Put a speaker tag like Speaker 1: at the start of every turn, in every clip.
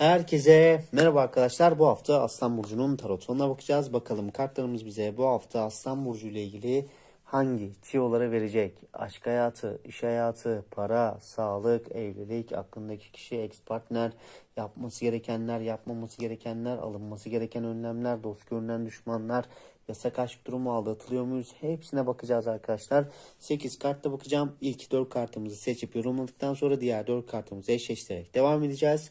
Speaker 1: Herkese merhaba arkadaşlar. Bu hafta Aslan Burcu'nun tarotununa bakacağız. Bakalım kartlarımız bize bu hafta Aslan Burcu ile ilgili hangi tiyoları verecek? Aşk hayatı, iş hayatı, para, sağlık, evlilik, aklındaki kişi, ex partner, yapması gerekenler, yapmaması gerekenler, alınması gereken önlemler, dost görünen düşmanlar, yasak aşk durumu aldatılıyor muyuz? Hepsine bakacağız arkadaşlar. 8 kartta bakacağım. İlk 4 kartımızı seçip yorumladıktan sonra diğer 4 kartımızı eşleştirerek devam edeceğiz.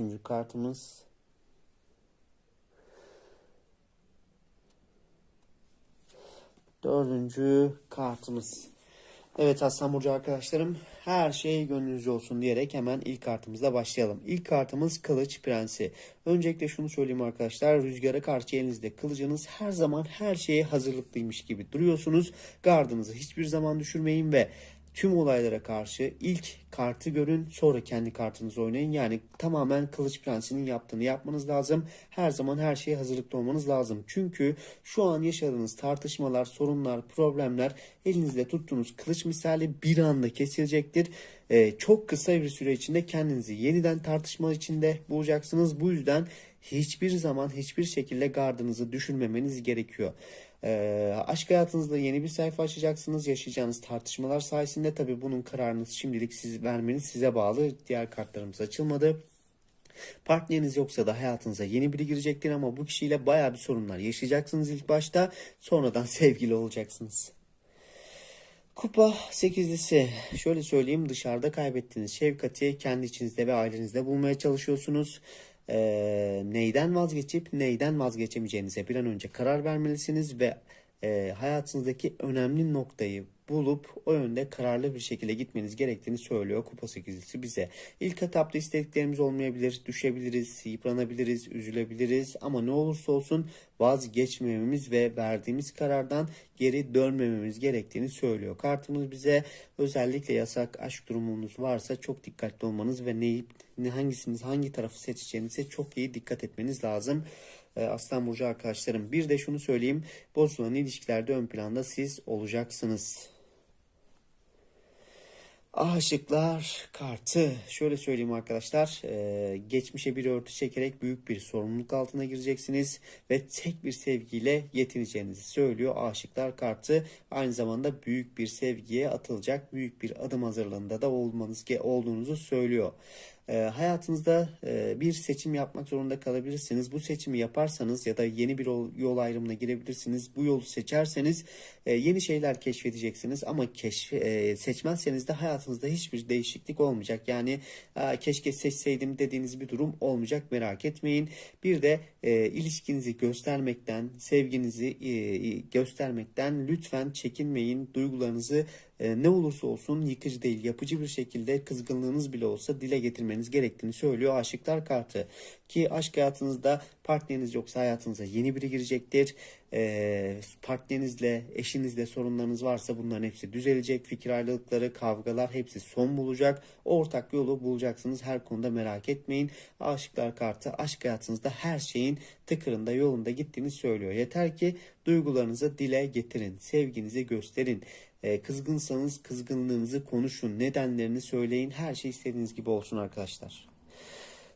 Speaker 1: Üçüncü kartımız. Dördüncü kartımız. Evet Aslan Burcu arkadaşlarım her şey gönlünüzce olsun diyerek hemen ilk kartımızla başlayalım. İlk kartımız Kılıç Prensi. Öncelikle şunu söyleyeyim arkadaşlar rüzgara karşı elinizde kılıcınız her zaman her şeye hazırlıklıymış gibi duruyorsunuz. Gardınızı hiçbir zaman düşürmeyin ve tüm olaylara karşı ilk kartı görün sonra kendi kartınızı oynayın. Yani tamamen Kılıç Prensi'nin yaptığını yapmanız lazım. Her zaman her şeye hazırlıklı olmanız lazım. Çünkü şu an yaşadığınız tartışmalar, sorunlar, problemler elinizde tuttuğunuz kılıç misali bir anda kesilecektir. Ee, çok kısa bir süre içinde kendinizi yeniden tartışma içinde bulacaksınız. Bu yüzden hiçbir zaman hiçbir şekilde gardınızı düşürmemeniz gerekiyor. Ee, aşk hayatınızda yeni bir sayfa açacaksınız. Yaşayacağınız tartışmalar sayesinde tabii bunun kararını şimdilik siz vermeniz size bağlı. Diğer kartlarımız açılmadı. Partneriniz yoksa da hayatınıza yeni biri girecektir ama bu kişiyle bayağı bir sorunlar yaşayacaksınız ilk başta. Sonradan sevgili olacaksınız. Kupa sekizlisi. Şöyle söyleyeyim dışarıda kaybettiğiniz şefkati kendi içinizde ve ailenizde bulmaya çalışıyorsunuz. Ee, neyden vazgeçip neyden vazgeçemeyeceğinize bir an önce karar vermelisiniz ve e, hayatınızdaki önemli noktayı bulup o yönde kararlı bir şekilde gitmeniz gerektiğini söylüyor Kupa sekizlisi bize. İlk etapta istediklerimiz olmayabilir, düşebiliriz, yıpranabiliriz, üzülebiliriz ama ne olursa olsun vazgeçmememiz ve verdiğimiz karardan geri dönmememiz gerektiğini söylüyor. Kartımız bize özellikle yasak aşk durumunuz varsa çok dikkatli olmanız ve neyi ne hangisiniz hangi tarafı seçeceğinize çok iyi dikkat etmeniz lazım. Ee, Aslan Burcu arkadaşlarım bir de şunu söyleyeyim bozulan ilişkilerde ön planda siz olacaksınız. Aşıklar kartı. Şöyle söyleyeyim arkadaşlar. e, geçmişe bir örtü çekerek büyük bir sorumluluk altına gireceksiniz. Ve tek bir sevgiyle yetineceğinizi söylüyor. Aşıklar kartı aynı zamanda büyük bir sevgiye atılacak büyük bir adım hazırlığında da olmanız olduğunuzu söylüyor. E, hayatınızda e, bir seçim yapmak zorunda kalabilirsiniz. Bu seçimi yaparsanız ya da yeni bir yol, ayrımına girebilirsiniz. Bu yolu seçerseniz e, yeni şeyler keşfedeceksiniz. Ama keşfe, e, seçmezseniz de hayatınızda hiçbir değişiklik olmayacak. Yani "Aa, keşke seçseydim dediğiniz bir durum olmayacak merak etmeyin. Bir de ilişkinizi göstermekten, sevginizi göstermekten lütfen çekinmeyin. Duygularınızı ne olursa olsun yıkıcı değil, yapıcı bir şekilde kızgınlığınız bile olsa dile getirmeniz gerektiğini söylüyor Aşıklar kartı. Ki aşk hayatınızda partneriniz yoksa hayatınıza yeni biri girecektir. E, partnerinizle, eşinizle sorunlarınız varsa bunların hepsi düzelecek. Fikir ayrılıkları, kavgalar hepsi son bulacak. Ortak yolu bulacaksınız. Her konuda merak etmeyin. Aşıklar kartı aşk hayatınızda her şeyin tıkırında yolunda gittiğini söylüyor. Yeter ki duygularınızı dile getirin. Sevginizi gösterin. E, kızgınsanız kızgınlığınızı konuşun. Nedenlerini söyleyin. Her şey istediğiniz gibi olsun arkadaşlar.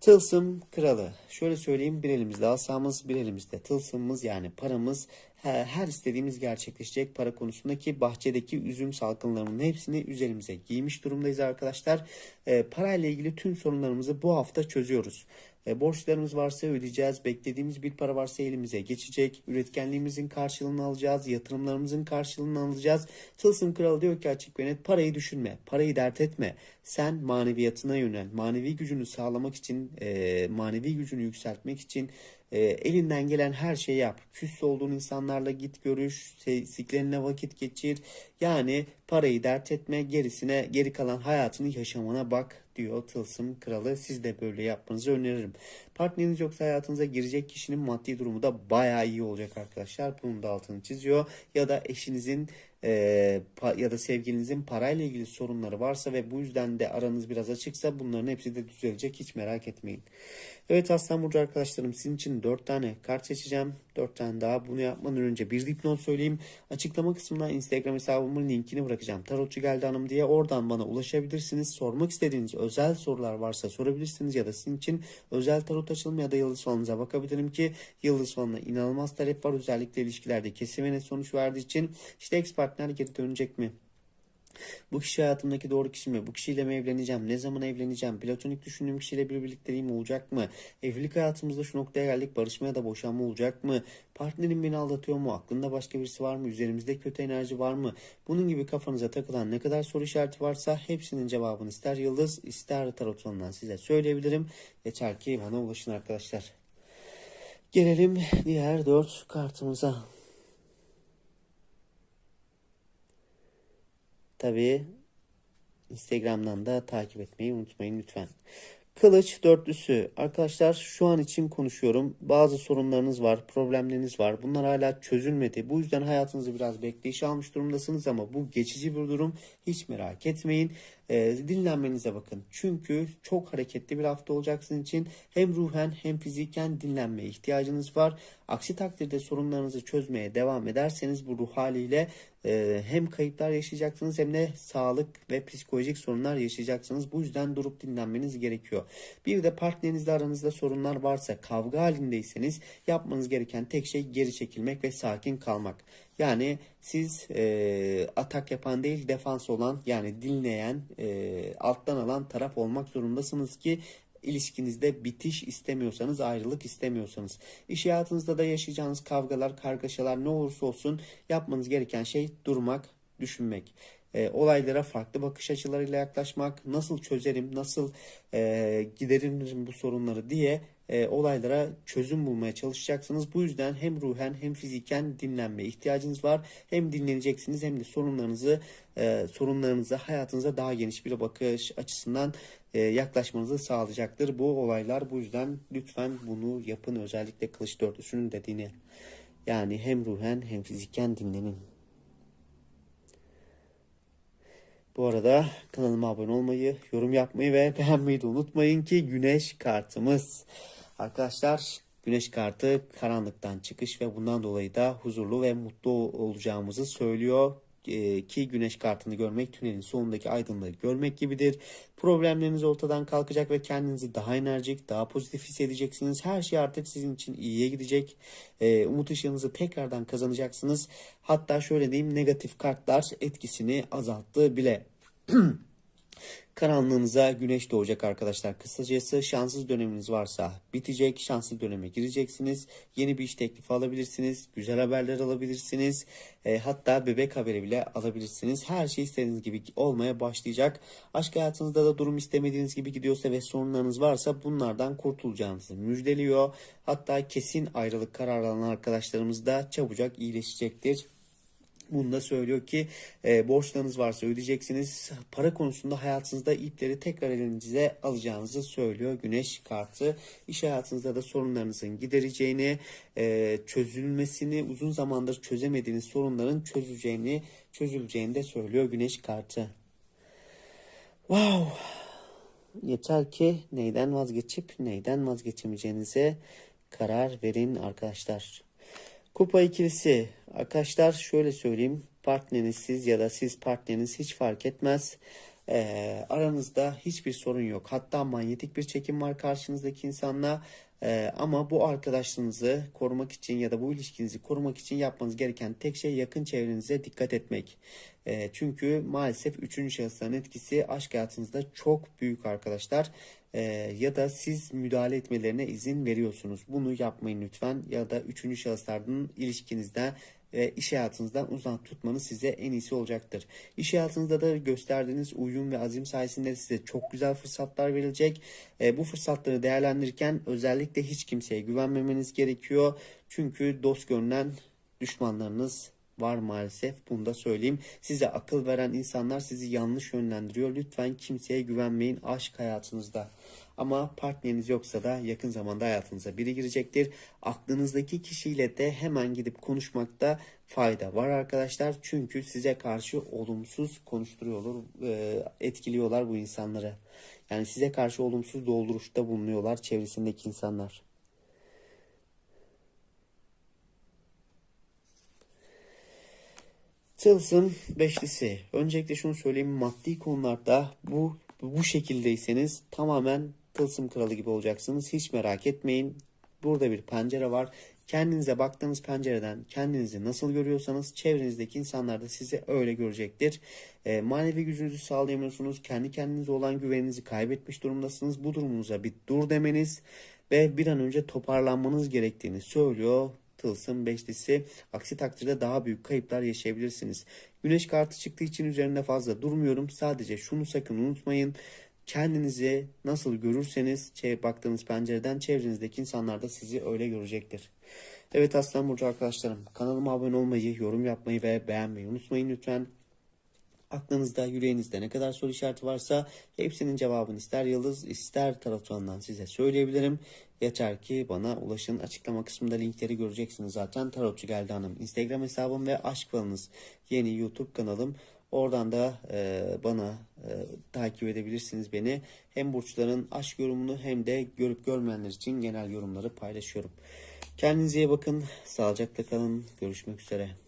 Speaker 1: Tılsım kralı. Şöyle söyleyeyim bir elimizde asamız bir elimizde tılsımımız yani paramız her, her istediğimiz gerçekleşecek para konusundaki bahçedeki üzüm salkımlarının hepsini üzerimize giymiş durumdayız arkadaşlar. E, parayla ilgili tüm sorunlarımızı bu hafta çözüyoruz. E, borçlarımız varsa ödeyeceğiz. Beklediğimiz bir para varsa elimize geçecek. Üretkenliğimizin karşılığını alacağız. Yatırımlarımızın karşılığını alacağız. Tılsım Kralı diyor ki açık ve net parayı düşünme. Parayı dert etme. Sen maneviyatına yönel. Manevi gücünü sağlamak için, e, manevi gücünü yükseltmek için e, elinden gelen her şeyi yap. Küs olduğun insanlarla git görüş, sevdiklerine vakit geçir. Yani Parayı dert etme, gerisine geri kalan hayatını yaşamana bak diyor Tılsım Kralı. Siz de böyle yapmanızı öneririm. Partneriniz yoksa hayatınıza girecek kişinin maddi durumu da bayağı iyi olacak arkadaşlar. Bunun da altını çiziyor. Ya da eşinizin e, ya da sevgilinizin parayla ilgili sorunları varsa ve bu yüzden de aranız biraz açıksa bunların hepsi de düzelecek. Hiç merak etmeyin. Evet Aslan Burcu arkadaşlarım sizin için 4 tane kart seçeceğim. 4 tane daha bunu yapmadan önce bir dipnot söyleyeyim. Açıklama kısmına Instagram hesabımın linkini bırakacağım. Tarotçu geldi hanım diye oradan bana ulaşabilirsiniz. Sormak istediğiniz özel sorular varsa sorabilirsiniz ya da sizin için özel tarot açılımı ya da yıldız falınıza bakabilirim ki yıldız falına inanılmaz talep var. Özellikle ilişkilerde net sonuç verdiği için işte ex partner geri dönecek mi? Bu kişi hayatımdaki doğru kişi mi? Bu kişiyle mi evleneceğim? Ne zaman evleneceğim? Platonik düşündüğüm kişiyle bir birlikteliğim olacak mı? Evlilik hayatımızda şu noktaya geldik. Barışma ya da boşanma olacak mı? Partnerim beni aldatıyor mu? Aklında başka birisi var mı? Üzerimizde kötü enerji var mı? Bunun gibi kafanıza takılan ne kadar soru işareti varsa hepsinin cevabını ister Yıldız ister Tarot size söyleyebilirim. Yeter ki bana ulaşın arkadaşlar. Gelelim diğer dört kartımıza. Tabii Instagram'dan da takip etmeyi unutmayın lütfen. Kılıç dörtlüsü. Arkadaşlar şu an için konuşuyorum. Bazı sorunlarınız var, problemleriniz var. Bunlar hala çözülmedi. Bu yüzden hayatınızı biraz bekleyiş almış durumdasınız ama bu geçici bir durum. Hiç merak etmeyin. Ee, dinlenmenize bakın. Çünkü çok hareketli bir hafta olacak için. Hem ruhen hem fiziken dinlenmeye ihtiyacınız var. Aksi takdirde sorunlarınızı çözmeye devam ederseniz bu ruh haliyle e, hem kayıplar yaşayacaksınız hem de sağlık ve psikolojik sorunlar yaşayacaksınız. Bu yüzden durup dinlenmeniz gerekiyor. Bir de partnerinizle aranızda sorunlar varsa kavga halindeyseniz yapmanız gereken tek şey geri çekilmek ve sakin kalmak. Yani siz e, atak yapan değil defans olan yani dinleyen e, alttan alan taraf olmak zorundasınız ki ilişkinizde bitiş istemiyorsanız, ayrılık istemiyorsanız. İş hayatınızda da yaşayacağınız kavgalar, kargaşalar ne olursa olsun yapmanız gereken şey durmak, düşünmek. E, olaylara farklı bakış açılarıyla yaklaşmak, nasıl çözerim, nasıl e, gideririm bu sorunları diye e, olaylara çözüm bulmaya çalışacaksınız. Bu yüzden hem ruhen hem fiziken dinlenmeye ihtiyacınız var. Hem dinleneceksiniz hem de sorunlarınızı e, sorunlarınıza hayatınıza daha geniş bir bakış açısından e, yaklaşmanızı sağlayacaktır bu olaylar. Bu yüzden lütfen bunu yapın. Özellikle kılıç dörtlüsünün dediğini. Yani hem ruhen hem fiziken dinlenin. Bu arada kanalıma abone olmayı, yorum yapmayı ve beğenmeyi de unutmayın ki güneş kartımız. Arkadaşlar güneş kartı karanlıktan çıkış ve bundan dolayı da huzurlu ve mutlu olacağımızı söylüyor. Ee, ki güneş kartını görmek tünelin sonundaki aydınlığı görmek gibidir. Problemleriniz ortadan kalkacak ve kendinizi daha enerjik, daha pozitif hissedeceksiniz. Her şey artık sizin için iyiye gidecek. Ee, umut ışığınızı tekrardan kazanacaksınız. Hatta şöyle diyeyim negatif kartlar etkisini azalttı bile. Karanlığınıza güneş doğacak arkadaşlar. Kısacası şanssız döneminiz varsa bitecek. Şanslı döneme gireceksiniz. Yeni bir iş teklifi alabilirsiniz. Güzel haberler alabilirsiniz. E, hatta bebek haberi bile alabilirsiniz. Her şey istediğiniz gibi olmaya başlayacak. Aşk hayatınızda da durum istemediğiniz gibi gidiyorsa ve sorunlarınız varsa bunlardan kurtulacağınızı müjdeliyor. Hatta kesin ayrılık kararı alan arkadaşlarımız da çabucak iyileşecektir. Bunu da söylüyor ki e, borçlarınız varsa ödeyeceksiniz. Para konusunda hayatınızda ipleri tekrar elinize alacağınızı söylüyor Güneş kartı. İş hayatınızda da sorunlarınızın gidereceğini, e, çözülmesini uzun zamandır çözemediğiniz sorunların çözüleceğini, çözüleceğini de söylüyor Güneş kartı. Wow! Yeter ki neyden vazgeçip neyden vazgeçemeyeceğinize karar verin arkadaşlar. Kupa ikilisi. Arkadaşlar şöyle söyleyeyim. Partneriniz siz ya da siz partneriniz hiç fark etmez. Ee, aranızda hiçbir sorun yok. Hatta manyetik bir çekim var karşınızdaki insanla. Ee, ama bu arkadaşlığınızı korumak için ya da bu ilişkinizi korumak için yapmanız gereken tek şey yakın çevrenize dikkat etmek. Ee, çünkü maalesef üçüncü şahısların etkisi aşk hayatınızda çok büyük arkadaşlar. Ya da siz müdahale etmelerine izin veriyorsunuz. Bunu yapmayın lütfen. Ya da üçüncü şahıslardan ilişkinizde ve iş hayatınızdan uzak tutmanız size en iyisi olacaktır. İş hayatınızda da gösterdiğiniz uyum ve azim sayesinde size çok güzel fırsatlar verilecek. E, bu fırsatları değerlendirirken özellikle hiç kimseye güvenmemeniz gerekiyor. Çünkü dost görünen düşmanlarınız var maalesef. Bunu da söyleyeyim. Size akıl veren insanlar sizi yanlış yönlendiriyor. Lütfen kimseye güvenmeyin aşk hayatınızda. Ama partneriniz yoksa da yakın zamanda hayatınıza biri girecektir. Aklınızdaki kişiyle de hemen gidip konuşmakta fayda var arkadaşlar. Çünkü size karşı olumsuz konuşturuyorlar, e, etkiliyorlar bu insanları. Yani size karşı olumsuz dolduruşta bulunuyorlar çevresindeki insanlar. Tılsım beşlisi. Öncelikle şunu söyleyeyim maddi konularda bu bu şekildeyseniz tamamen tılsım kralı gibi olacaksınız. Hiç merak etmeyin. Burada bir pencere var. Kendinize baktığınız pencereden kendinizi nasıl görüyorsanız çevrenizdeki insanlar da sizi öyle görecektir. E, manevi gücünüzü sağlayamıyorsunuz. Kendi kendinize olan güveninizi kaybetmiş durumdasınız. Bu durumunuza bir dur demeniz ve bir an önce toparlanmanız gerektiğini söylüyor Tılsım beşlisi. Aksi takdirde daha büyük kayıplar yaşayabilirsiniz. Güneş kartı çıktığı için üzerinde fazla durmuyorum. Sadece şunu sakın unutmayın. Kendinizi nasıl görürseniz baktığınız pencereden çevrenizdeki insanlar da sizi öyle görecektir. Evet Aslan Burcu arkadaşlarım kanalıma abone olmayı, yorum yapmayı ve beğenmeyi unutmayın lütfen. Aklınızda, yüreğinizde ne kadar soru işareti varsa hepsinin cevabını ister Yıldız ister tarafından size söyleyebilirim. Yeter ki bana ulaşın. Açıklama kısmında linkleri göreceksiniz zaten. Tarotçu Geldi Hanım Instagram hesabım ve Aşk Falınız yeni YouTube kanalım. Oradan da e, bana e, takip edebilirsiniz beni. Hem burçların aşk yorumunu hem de görüp görmeyenler için genel yorumları paylaşıyorum. Kendinize iyi bakın. Sağlıcakla kalın. Görüşmek üzere.